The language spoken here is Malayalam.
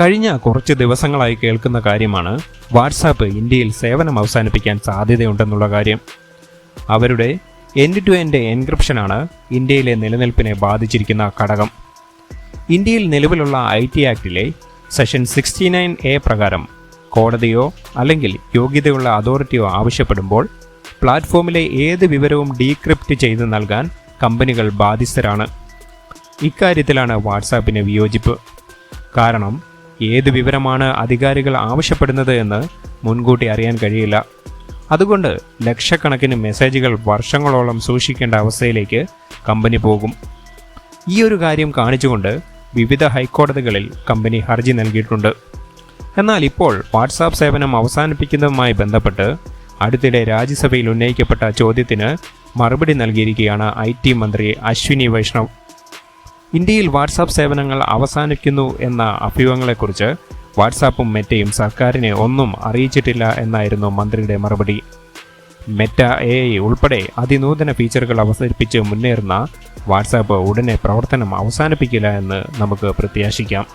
കഴിഞ്ഞ കുറച്ച് ദിവസങ്ങളായി കേൾക്കുന്ന കാര്യമാണ് വാട്സാപ്പ് ഇന്ത്യയിൽ സേവനം അവസാനിപ്പിക്കാൻ സാധ്യതയുണ്ടെന്നുള്ള കാര്യം. അവരുടെ എൻഡ് ടു എൻഡ് എൻക്രിപ്ഷനാണ് ഇന്ത്യയിലെ നിലനിൽപ്പിനെ ബാധിച്ചിരിക്കുന്ന ഘടകം. ഇന്ത്യയിൽ നിലവിലുള്ള ഐ ടി ആക്ടിലെ സെഷൻ സിക്സ്റ്റി നയൻ എ പ്രകാരം കോടതിയോ അല്ലെങ്കിൽ യോഗ്യതയുള്ള അതോറിറ്റിയോ ആവശ്യപ്പെടുമ്പോൾ പ്ലാറ്റ്ഫോമിലെ ഏത് വിവരവും ഡീക്രിപ്റ്റ് ചെയ്ത് നൽകാൻ കമ്പനികൾ ബാധ്യസ്ഥരാണ്. ഇക്കാര്യത്തിലാണ് വാട്സാപ്പിന് വിയോജിപ്പ്. കാരണം ഏത് വിവരമാണ് അധികാരികൾ ആവശ്യപ്പെടുന്നത് എന്ന് മുൻകൂട്ടി അറിയാൻ കഴിയില്ല. അതുകൊണ്ട് ലക്ഷക്കണക്കിന് മെസ്സേജുകൾ വർഷങ്ങളോളം സൂക്ഷിക്കേണ്ട അവസ്ഥയിലേക്ക് കമ്പനി പോകും. ഈ ഒരു കാര്യം കാണിച്ചുകൊണ്ട് വിവിധ ഹൈക്കോടതികളിൽ കമ്പനി ഹർജി നൽകിയിട്ടുണ്ട്. എന്നാൽ ഇപ്പോൾ വാട്സാപ്പ് സേവനം അവസാനിപ്പിക്കുന്നതുമായി ബന്ധപ്പെട്ട് അടുത്തിടെ രാജ്യസഭയിൽ ഉന്നയിക്കപ്പെട്ട ചോദ്യത്തിന് മറുപടി നൽകിയിരിക്കുകയാണ് ഐ മന്ത്രി അശ്വിനി വൈഷ്ണവ്. ഇന്ത്യയിൽ വാട്സാപ്പ് സേവനങ്ങൾ അവസാനിക്കുന്നു എന്ന അഭ്യൂഹങ്ങളെക്കുറിച്ച് വാട്സാപ്പും മെറ്റയും സർക്കാരിനെ ഒന്നും അറിയിച്ചിട്ടില്ല എന്നായിരുന്നു മന്ത്രിയുടെ മറുപടി. മെറ്റ എ ഐ ഉൾപ്പെടെ അതിനൂതന ഫീച്ചറുകൾ അവതരിപ്പിച്ച് മുന്നേറുന്ന വാട്സാപ്പ് ഉടനെ പ്രവർത്തനം അവസാനിപ്പിക്കില്ല എന്ന് നമുക്ക് പ്രത്യാശിക്കാം.